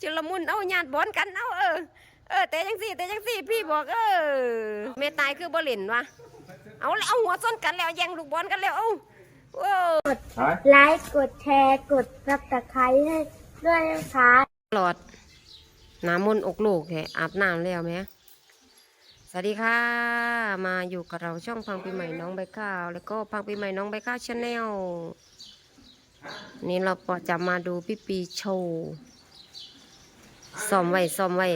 ชุลมุนเอาญาติบอนกันเอาเออเออแต่ยังสี่แต่ยังสี่พี่บอกเออเมตายคือบ่เล่นวะเอาแล้วเอาหัวส้นกันแล้วแย่งลูกบอลกันแล้วเอาโอ้ไลค์กดแชร์กดซับสไครต์ให้ด้วยนะคะหลอดน้ำมนอกลูกแกอาบน้ำแล้วไหมสวัสดีค่ะ มาอยู่กับเราช่องพังปีใหม่น้องใบข้าว แล้วก็พังปีใหม่น้องใบข้าวชาแนลนี่เราปอจะมาดูพี่ปีโชว์ ซ้อมไว้ซ้อมไว้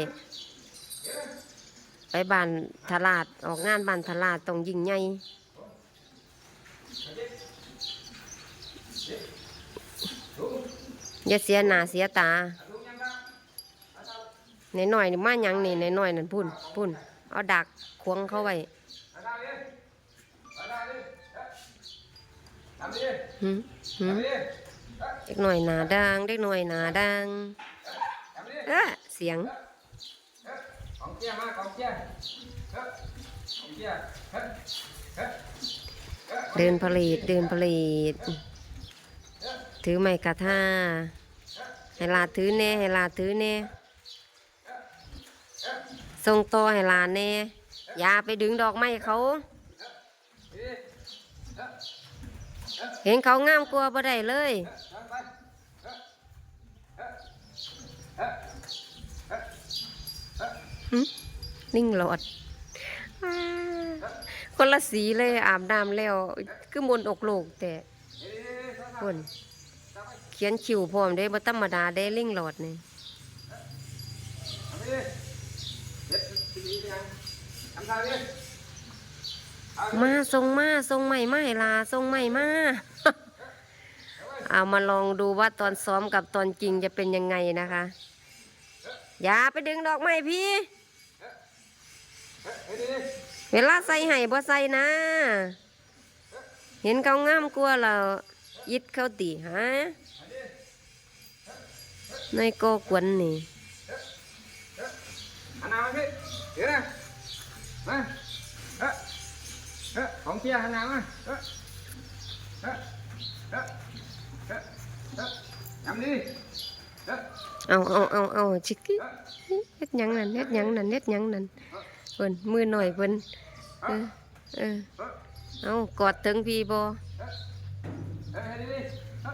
ไปบ้านทลาดออกงานบ้านทลาดต้องยิงใหญ่อย่าเสียหน้าเสียตาในหน่อยนี่มาหยังนี่ในหน่อยนั่นพุ่นพุ่นเอาดักควงเข้าไว้เด็กหน่อยหนาดังเด็กหน่อยหนาดัง เอะเสียงของเกี้ยมากองเกี้ยของเกี้ยเดินผลิตเดินผลิตถือไม้กระทาให้ลาถือแน่ให้ลาถือแน่ส่งโตให้ลาแน่อย่าไปดึงดอกไม้เขา เห็นเขางามกลัวบ่ได้เลย นิ่งหลอดอคนละสีเลยอาบน้ำแล้ว คือมนอกโลกแต่คนเขียนคิวพร้อมได้บ่ธรรมดาได้ลิ่งหลอดนี่ทำดิเนี้ยังทำท่าดิมาทรงมาทรงใหม่ไมาให้ลาทรงใหม่มาเอามาลองดูว่าตอนซ้อมกับตอนจริงจะเป็นยังไงนะคะ อย่าไปดึงดอกไม้พี่ เวลาใส่ให้บ่ใส่นะ เห็นเขางามกลัวเรายิดเขาตีฮะในายก็กวนนี่อันนามาพี่เดี๋ยวนะมาเฮ้ยเฮ้ยของเกี้ยอันนามาเฮ้ยเฮ้ยเฮ้ยเฮ้ยเฮ้ยทำดิเอาเอาเอาเอาชิกกี้เฮ็ดยังนั่นเฮ็ดยังนั่นเฮ็ดยังนั่น เพิ่นมือหน่อยเพิ่นเออเออเอากอดถึงพี่บ่เฮ้ยดิดิ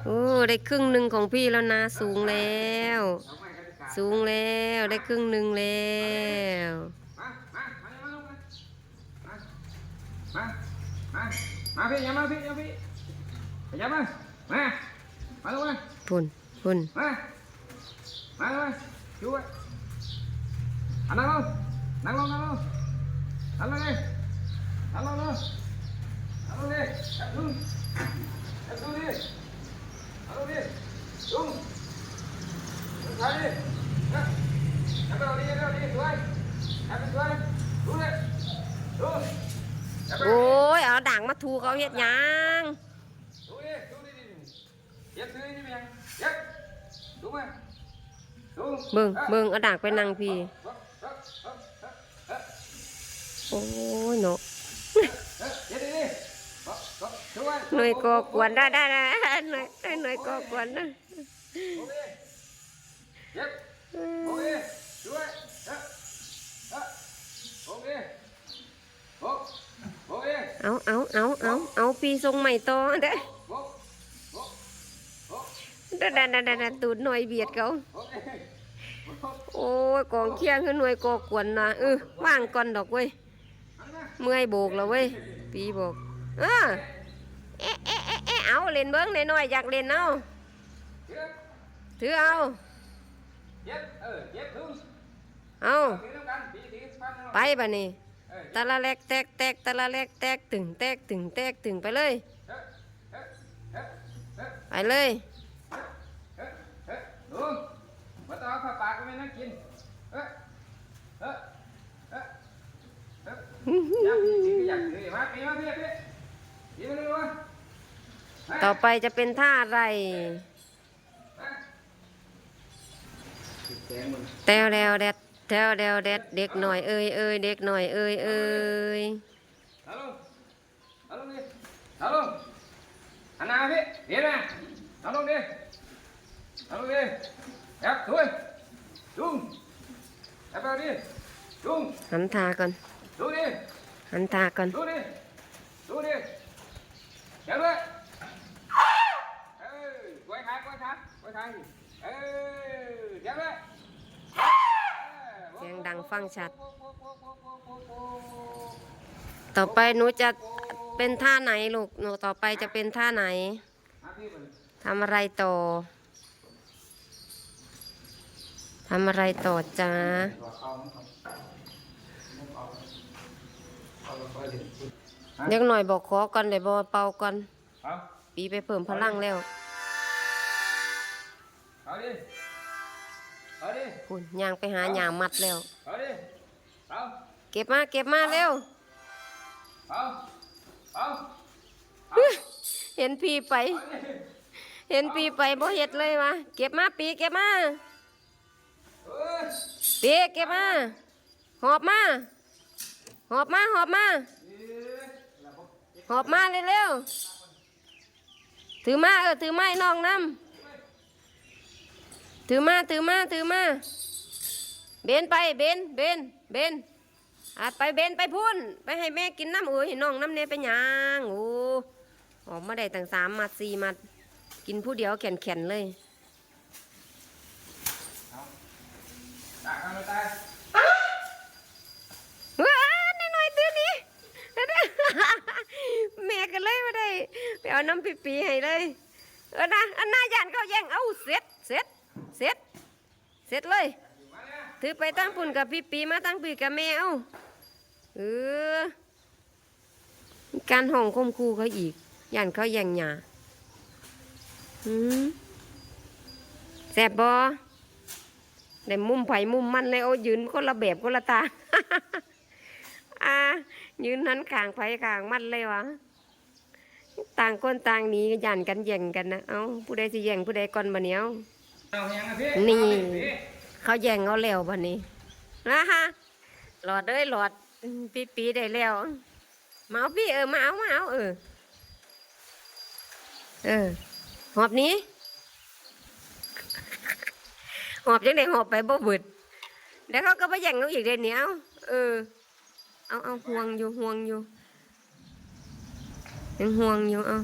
โอ้ได้ครึ่งหนึ่งของพี่แล้วนะสูงแล้ว สูงแล้วได้ครึ่งหนึ่งแล้วมามามามาพี่อย่ามาพี่อย่าพี่อย่ามามามาลงมาพุ่นพุ่นมามาลงมาช่วยอันนั่งลงนั่งลงเลยนั่งลงเลยนั่งลงเลยจับลุงจับลุงดินั่งลงดิลุงลุงถ่ายดิจับจับไปเอา ดิเอาดิสวยจับไปสวยลุงเลยลุงจับไปโอ้ยเอาด่างมาถูเขาเฮ็ดหยังดูดิดูดิดิเย็บซื้อนี่มั้ยเย็บดูมั้ยดู เบิ่งเบิ่งเโอ้ยเนาะหน่วยก่อกวนได้ได้ได้หน่วยหน่วยก่อกวนนะเย็บดูดิดูมั้ยเฮ้ดูดิดูดูดิเอาเอาเอาเอาเอาพี่ทรงใหม่ต่อเด้อดูดูเด้อดันดันดันตูดหน่อยเบียดเขาโอ้ยกองเคียงคือหน่วยก่อกวนนะเออว่างก่อนดอกเว้ย เมื่อยโบกแล้วเว้ยปีโบกเออเอ๊ะเอ๊ะเอ๊ะเอ๊ะเอาเล่นเบิ้งหน่อยๆอยากเล่นเอาถือเอาเอาไปบ่นี่ตะละแลกแตกแตกตะละแลกแตกตึงแตกตึงแตกตึงไปเลยไปเลยลุงมาต่อข้าปาก็ไม่นั่งกินเฮ้เฮ้เต่อไปจะเป็นท่าอะไร แตวแดวแดดแตวแดวแดดเด็กหน่อยเอ้ยเอ้ยเด็กหน่อยเอ้ยเอ้ยฮัลโหลฮัลโหลดิฮัลโหลอันนาพี่เดี๋ยวนะฮัลโหลดิฮัลโหลดิครับด้วยลุงเอาไปเอาดิลุงหันทาก่อน ดูดิหันทาก่อนดูดิดูดิเดี๋ยวด้วยเออไว้ขาไว้ขาไว้ขาเออเดี๋ยวด้วยเสียงดังฟังชัด ต่อไปหนูจะเป็นท่าไหนลูกหนูต่อไปจะเป็นท่าไหนมาพี่ก่อนทำอะไรต่อทำอะไรต่อจ้าเอาเอา เอาเอาดิเด็กหน่อยบอกขอก่อนเลยบอกเป่าก่อนเอาปีไปเพิ่มพลังแล้วเอาดิเอาดิคุณย่างไปหาย่างมัดแล้วเอาดิเอาเก็บมาเก็บมาเร็วเอาเอาเห็นพี่ไป เห็นพี่ไปบ่เฮ็ดเลยวะเก็บมาปีเก็บมาเอ้ยปีเก็บมาหอบมา หอบมาหอบมาหอบมาเร็วๆถือมาเออถือไม้น้องน้ำถือมาถือมาถือมาเบนไปเบนเบนเบนอาไปเบนไปพุ่น ไปให้แม่กินน้ำเอ้ยให้น้องน้ำเนี่ยไปหยังโอ้ออกมาได้ตั้งสามมัดสี่มัดกินผู้เดียวแข็นๆเลยตากกันเลยตาย ว้าหน่อยๆตัวนี้ แม่ก็เลยมา ไปเอาน้ำปีปีให้เลย เออนะอันหน้าย่านเขาแย่งเอาเสร็จเสร็จเสร็จเสร็จเลย ถือไปตั้งปุ่นกับพี่ปีมาตั้งปีกับแม่เอาเออการห้องคมคูเขาอีกย่านเขาแย่งหยาหืมแสบบอได้มุมไผ่มุมมันเลยโอ้ยืนคนละแบบคนละตาอ่ายืนนั้นขางไผ่ขางมันเลยวะ ต่างคนต่างหนีย่านกันแย่งกันนะ เอาผู้ใดสิแย่งผู้ใดก่อนบะเนี้ยวเอาแหงอะพี่นี่เอาพี่ เขาแย่งเอาแล้วบันนี้นะฮะหลอดเอ้ยหลอดปีปีได้แล้วมาเอาพี่เออมาเอามาเอาเออ เออ หอบหนี้ หอบยังไงหอบไปบ่เบิดเดี๋ยวเขาก็ไปแย่งเอาอีกเดี๋ยวนี้เอาเออ เอาเอาห่วงอยู่ห่วงอยู่ ยังห่วงอยู่เอา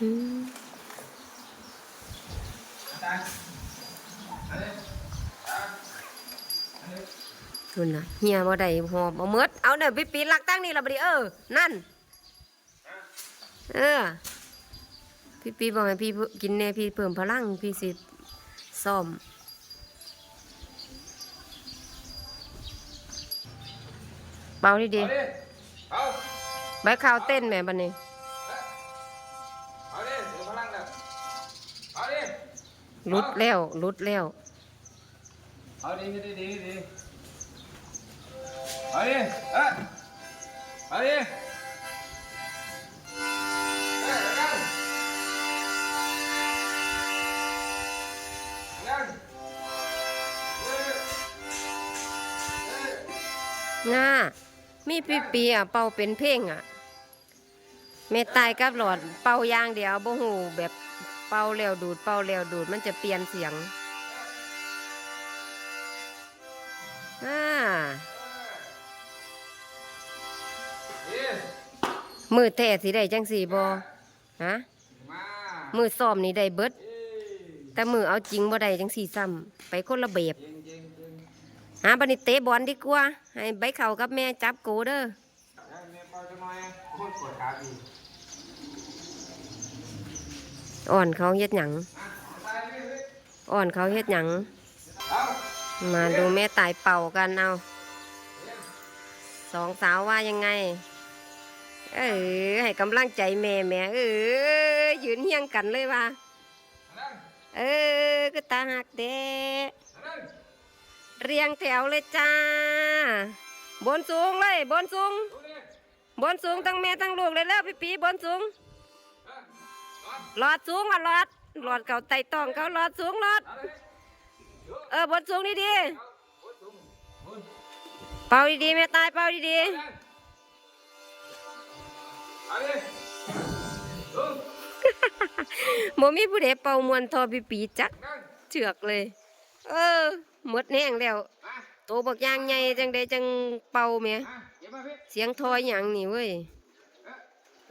อืมตายเอาดิตายเอาดินู่นะเฮียบ่ได้หอบเอาเมดเอาเด้อพี่ปีลักตั้งนี่ละบดีเออ นั่น เออ พี่ปีบอกให้พี่กินแน่พี่เพิ่มพลังพี่สิซ่อมเบาดีดี เอาดิเอาใบข้าวเต้นแหม่บัดนี้ เอาดิถึงพลังแล้วเอาดิรุดแล้วรุดแล้วเอาดิดีดีดีเอาดิเอ้ยเอาดิเอ้ยเอาดิเอาดิเอ้ยเอ้ยง่า มีพี่ปีอะเป่าเป็นเพลงอะเมตายกับหลอดเป่าย่างเดียวบ่หูแบบเป่าแล้วดูดเป่าแล้วดูดมันจะเปลี่ยนเสียงอ่ามือแท้สิได้จังสี่บอฮะมือซ้อมนี่ได้เบิดแต่มือเอาจริงบ่ได้จังสี่ซ้ำไปคนละแบบ หาบันนี้เตะบอลดีกว่า ให้ใบเข่ากับแม่จับโกเด้อเอาแม่เป่าจังหน่อยโคตรปวดขาดีอ่อนเขาเฮ็ดหยังอ่อนเขาเฮ็ดหยัง มาดูแม่ตายเป่ากันเอาสองสาวว่ายังไง เออให้กำลังใจแม่แม่เออยืนเฮียงกันเลยว่า เออก็ตาหักเด้ เรียงแถวเลยจ้า บนสูงเลย บนสูง บนสูงทั้งแม่ทั้งลูกเลยแล้วพี่ปีบนสูง หลอดสูงอะหลอด หลอดเขาไต่ตองเขาหลอดสูงหลอด เออบนสูงดีดีเเป่าดีดีแม่ตายเป่าดีดีเอาเลยเอาเลยสูงบ่มีผู้ใดเป่ามวนทอปีปีจักเชือกเลย เออหมดแห้งแล้วโตบักยางใหญ่จังใดจังเป่าเมียเสียงทอยอย่างนี่เว้ย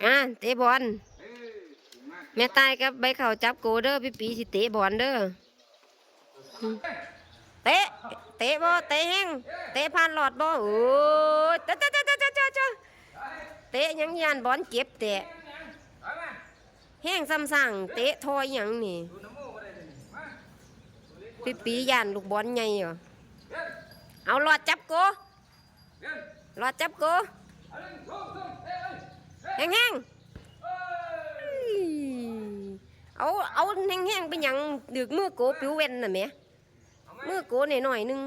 อะเตะบอลแม่ตายกับใบเข่าจับโกเด้อพี่ปีสิเตะบอลเด้อเตะเตะบ่เตะแห้งเตะผ่านหลอดบ่โอ้ยเตะเตะเตะเตะเเตะยังยันบอลเก็บเตะแห้งซ้ำสั่งเตะทอยอย่างนี่ ปีปีย่านลูกบอลใหญ่เหรอเอาหลอดจับโกเดินหลอดจับโก้แห้งแห้งเอ้ยๆเอาเอาแห้งแห้งๆไปยังดึกมือโกปิวเว้นน่ะแม่มือโกหน่อยหน่อยหนึง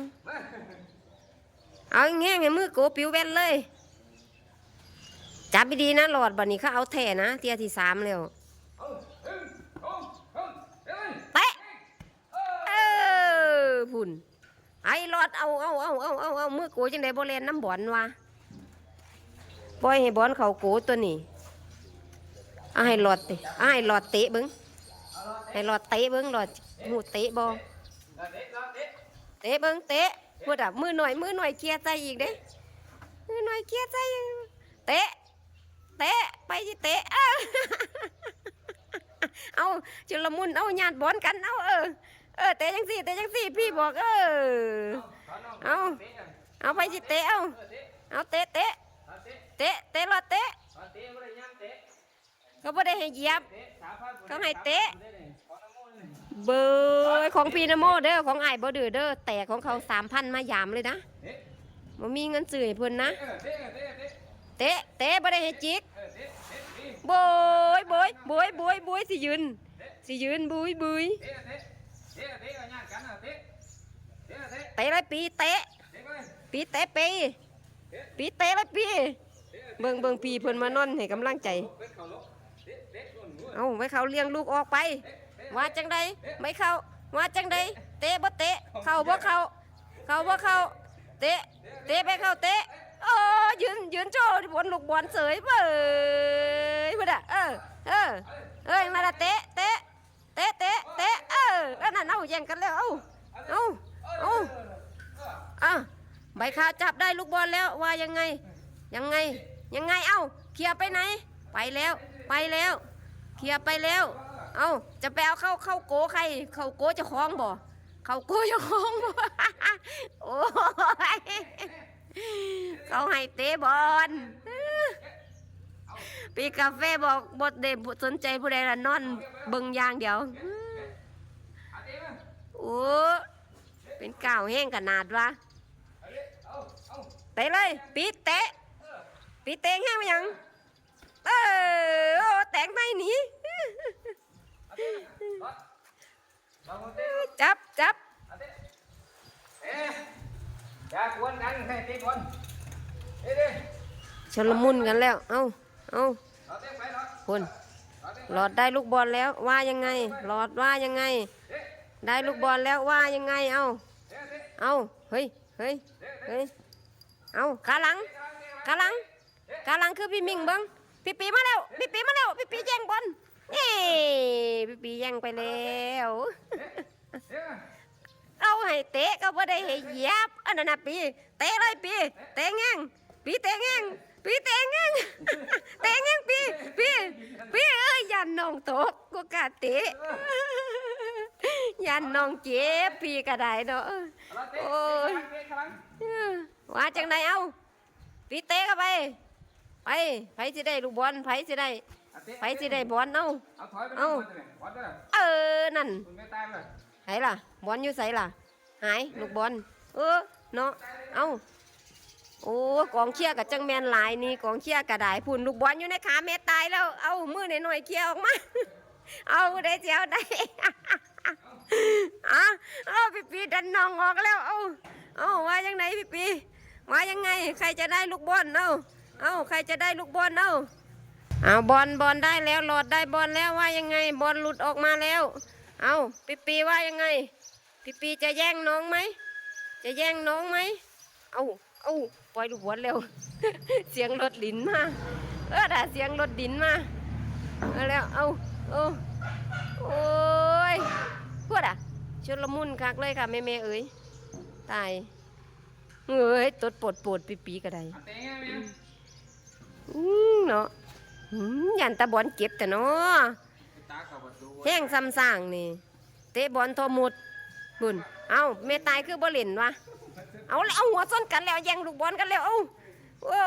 เอาแห้งๆให้มือโกปิวเว้นเลยจับไปดีนะหลอดบัดนี้เขาเอาแท่นะเทียที่สามแล้ว เอาเดินลงลงเอ้ย เตะ เอ้ย เอ อพุ่นไอ้หลอดเอาเอาเอาเอาเอาเอามือโกจังไดบ่เล่นน้ำบอลวะปล่อยให้บอลเขาโกตัวนี้เอาให้หลอดเตะเอาให้หลอดเตะเบิ้งให้หลอดเตะเบิ้งหลอดหูเตะบ่เอาเด็กเอาเด็กเตะเบิ้งเตะพูดอะมือหน่อยมือหน่อยเคลียร์ใจอีกเด้มือหน่อยเคลียร์ใจอีกเตะเตะไปสิเตะเออเอาจุลมุนเอาญาติบอลกันเอาเออ เออเตะจังสี่เตะจังสี่พี่บอกเออเอาเอาไปสิเตะเอาเอาเตะเตะเตะเตะรอดเตะเอาได้ย่ได้ให้เหยียบเขาพาดก็ให้เตะได้เลยขอยเบอร์ของพีนโมเด้อของไอ้บ่ดื้อเด้อแต่ของเขาสามพันมายามเลยนะเตะบ่มีเงินซื้อเพิ่นนะเตะเตะเตะเตะเตะบ่ได้ให้จิกเออเตะเตะดีโบยโบยโบยโบยโบยสิยืนสิยืนบุยบุย เตะเตะเตะเตะเอาย่างกันเอาเตะเตะเตะเตะเลยปีเตะเตะไปเลยปีเตะปีปีเตะเลยปีเบิ่งเบิ่งปีเพิ่นมานอนให้กำลังใจเตะเข้าลงเตะเตะโดนหัวเอาไว้เขาเลี้ยงลูกออกไป ว่าจังใดไม่เข้าว่าจังใดเตะบ่เตะเข้าบ่เข้าเข้าบ่เข้าเตะเตะไปเข้าเตะโอ้ยืนยืนโจบนลูกบอลเสยเบ้ยพุ่นอะเออเออเอ้ยมาละเตะเตะเตะเตะ เตะเอออันนั้นเอาแย่งกันแล้ว เอาเอาเอาอะใบขาจับได้ลูกบอลแล้วว่ายังไง ยังไง ยังไง เอ้าเคลียร์ไปไหน ไปแล้ว ไปแล้ว เคลียร์ไปแล้ว เอ้าจะไปเอาเข้าเข้าโกใคร เข้าโกเจะคล้าของบ่ เข้าโกเจะคล้าของบ่ โอ้ยเขาให้เตะบอลปีกาแฟบอกบดเดสนใจผู้ใดละนอนเบิ่งอย่างเดียวเอาเตะมา โอ้เป็นก่าวแห้งขนาดวะเตะเลยปีเตะปีเตะแห้งไปยังเออแตงไม่หนีจับจับชนละมุนกันแล้ว เอ้าเอ้าคนหลอดได้ลูกบอลแล้วว่ายังไงหลอดว่ายังไง ได้ลูกบอลแล้วว่ายังไงเอาเอาเฮ้ยเฮ้ยเฮ้ยเอาขาหลังขาหลังขาหลังคือพี่มิงเบิ้งพี่ปีมาแล้วพี่ปีมาแล้วพี่ปีแย่งบอลเอ้พี่ปีแย่งไปแล้วเอาให้เตะก็บ่ได้ให้เหยียบอันนั้นนะปีเตะเลยปีเตะแง่งปีเตะแง่งปีเตะแง่งเตะแง่งปีปีปีเอ้ยยันน้องตกกูกะเตะ ยันน้องเจ็บพี่ก็ได้เนาะเอาเตะโอ้ยเตะข้างหลังว่าจังไดเอาปีเตะเข้าไปไปไผสิได้ลูกบอลไผสิได้เอาเตะไผสิได้บอลเอาเอาถอยไปเอาบอลเลยบอลเลยเออนั่นคุณไม่ตายเลยไหนล่ะบอลอยู่ไสล่ะ หายลูกบอลเออเนาะเอาโอ้กองเชียร์กับจังแมนหลายนี่กองเชียร์กระดายพุ่นลูกบอลอยู่ในขาแม่ตายแล้วเอามือหน่อยๆเคลียร์ออกมา เอาได้เจียวได้ อะเอาพี่ปีดันน้องออกแล้ว เอาเอาว่ายังไงพี่ปีว่ายังไง ใครจะได้ลูกบอลเอาเอาใครจะได้ลูกบอลเอาเอาบอลบอลได้แล้วหลอดได้บอลแล้วว่ายังไง บอลหลุดออกมาแล้ว เอาพี่ปีว่ายังไงพี่ปีจะแย่งน้องไหมจะแย่งน้องไหมเอาเอาปล่อยลูกบอลเร็ว เสียงรถดินมาเออด่าเสียงรถดินมาเอาแล้วเอาเอาโอ้ย พูดอะชุดละมุนคักเลยค่ะแม่แม่ๆเอ้ยตายเอ้ยตดปวดปวดปีปีๆก็ได้เอาเตะไงแม่อืมเนาะอืมยันตาบอลเก็บแต่เนาะตาเข้าประตูแห้งซ้ำสร้างนี่ เตะบอลทอมุดบุญเอ้าแม่ตายคือบ่เล่นวะเอาแล้วเอาหัวซ้นกันแล้วแย่งลูกบอลกันแล้วเอ้าโอ้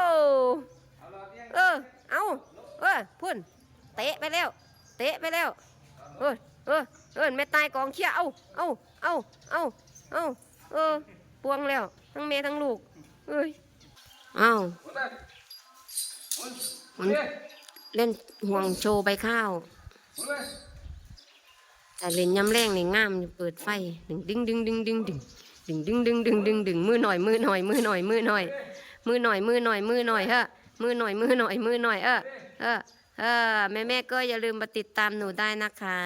เอารอเตียงเออเอาเออพุ่นเตะไปแล้ว เตะไปแล้วเออ เออเออแม่ตายกองเชียเอาเอาเอาเอาเอาเออปวงแล้ว ทั้งแม่ทั้งลูก เอ้ยเอามันเล่นห่วงโชว์ใบข้าวแต่เล่นยำแรงนี่งามเปิดไฟดึงดึงดึงดึงดึงดึงดึงดึงดึงดึงดึงดึงมือหน่อยมือหน่อยมือหน่อยมือหน่อยมือหน่อยมือหน่อยมือหน่อยเฮ้อมือหน่อยมือหน่อยมือหน่อยเออเออ เออแม่แม่ก็อย่าลืมมาติดตามหนูได้นะคะ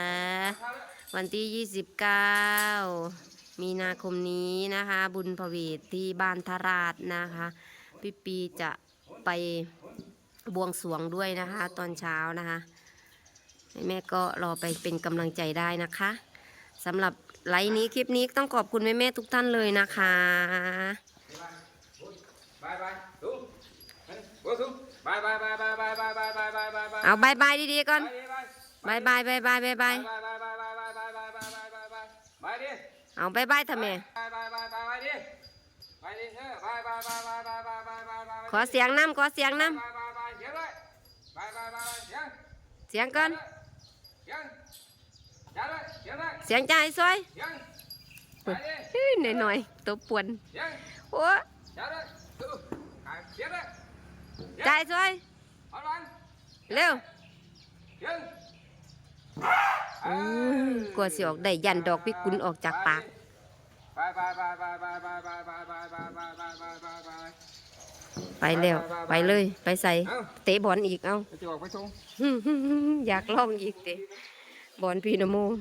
วันที่ 29 มีนาคมนี้นะคะ บุญพเวทที่บ้านทราชนะคะ พี่ปีจะไปบวงสรวงด้วยนะคะ ตอนเช้านะคะแม่ๆก็รอไปเป็นกำลังใจได้นะคะสำหรับไลฟ์นี้คลิปนี้ต้องขอบคุณแม่ๆทุกท่านเลยนะคะบายบายสู้สูง บายบายบายบายบายบายบายบายบายบายบายเอาบายบายดีๆก่อนบายบายบายบายบายบายบายดิเอาบายบายทำไมบายดิบายดิเออบายบายบายบายบายบายบายขอเสียงน้ำขอเสียงน้บายบายบายเสียงเลยบายบายบายเสียงำเสียงก่อนเสียงเสียงเลยเสียงใจซอยเสียงไปดิเฮ้ยหน่อยๆตัวป่วนโอ้ chạy xuôi Lưu Của siêu đẩy dàn đọc với cún ọc chạc bạc Phải lèo, phải lơi, phải xài Tế bón ịt không? Giạc long ịt tế Bón phi nô mô